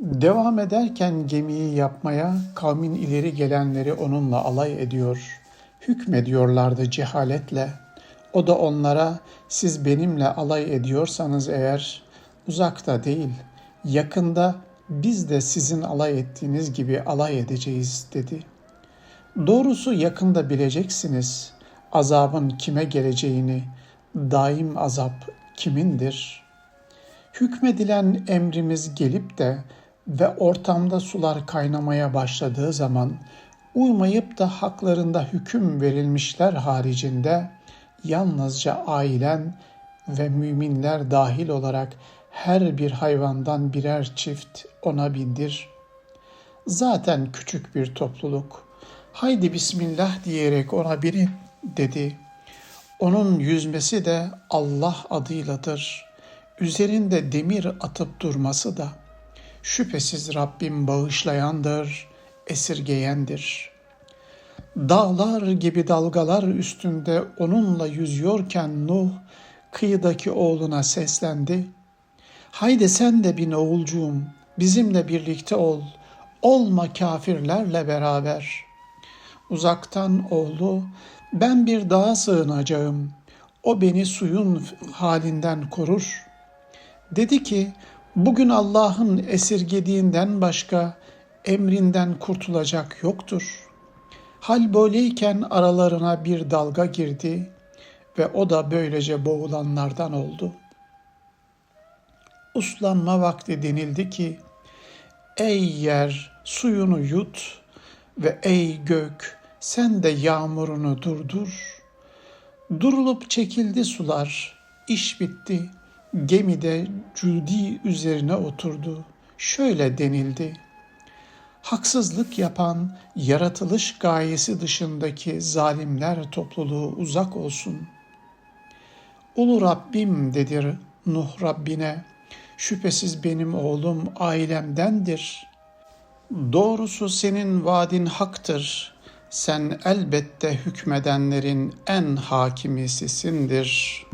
Devam ederken gemiyi yapmaya kavmin ileri gelenleri onunla alay ediyor. Hükmediyorlardı cehaletle. O da onlara siz benimle alay ediyorsanız eğer uzakta değil, yakında biz de sizin alay ettiğiniz gibi alay edeceğiz dedi. Doğrusu yakında bileceksiniz azabın kime geleceğini, daim azap kimindir? Hükmedilen emrimiz gelip de ve ortamda sular kaynamaya başladığı zaman uymayıp da haklarında hüküm verilmişler haricinde yalnızca ailen ve müminler dahil olarak her bir hayvandan birer çift ona bindir. Zaten küçük bir topluluk. Haydi bismillah diyerek ona binin dedi. Onun yüzmesi de Allah adıyladır. Üzerinde demir atıp durması da. Şüphesiz Rabbim bağışlayandır, esirgeyendir. Dağlar gibi dalgalar üstünde onunla yüzüyorken Nuh kıyıdaki oğluna seslendi. Haydi sen de bin oğulcuğum, bizimle birlikte ol, olma kafirlerle beraber. Uzaktan oğlu, ben bir dağa sığınacağım, o beni suyun halinden korur. Dedi ki, bugün Allah'ın esirgediğinden başka emrinden kurtulacak yoktur. Hal böyleyken aralarına bir dalga girdi ve o da böylece boğulanlardan oldu. Uslanma vakti denildi ki, ey yer suyunu yut ve ey gök sen de yağmurunu durdur. Durulup çekildi sular, iş bitti, gemide cudi üzerine oturdu. Şöyle denildi, haksızlık yapan yaratılış gayesi dışındaki zalimler topluluğu uzak olsun. Ulu Rabbim dedi Nuh Rabbine, şüphesiz benim oğlum ailemdendir. Doğrusu senin vaadin haktır. Sen elbette hükmedenlerin en hakimisisindir.''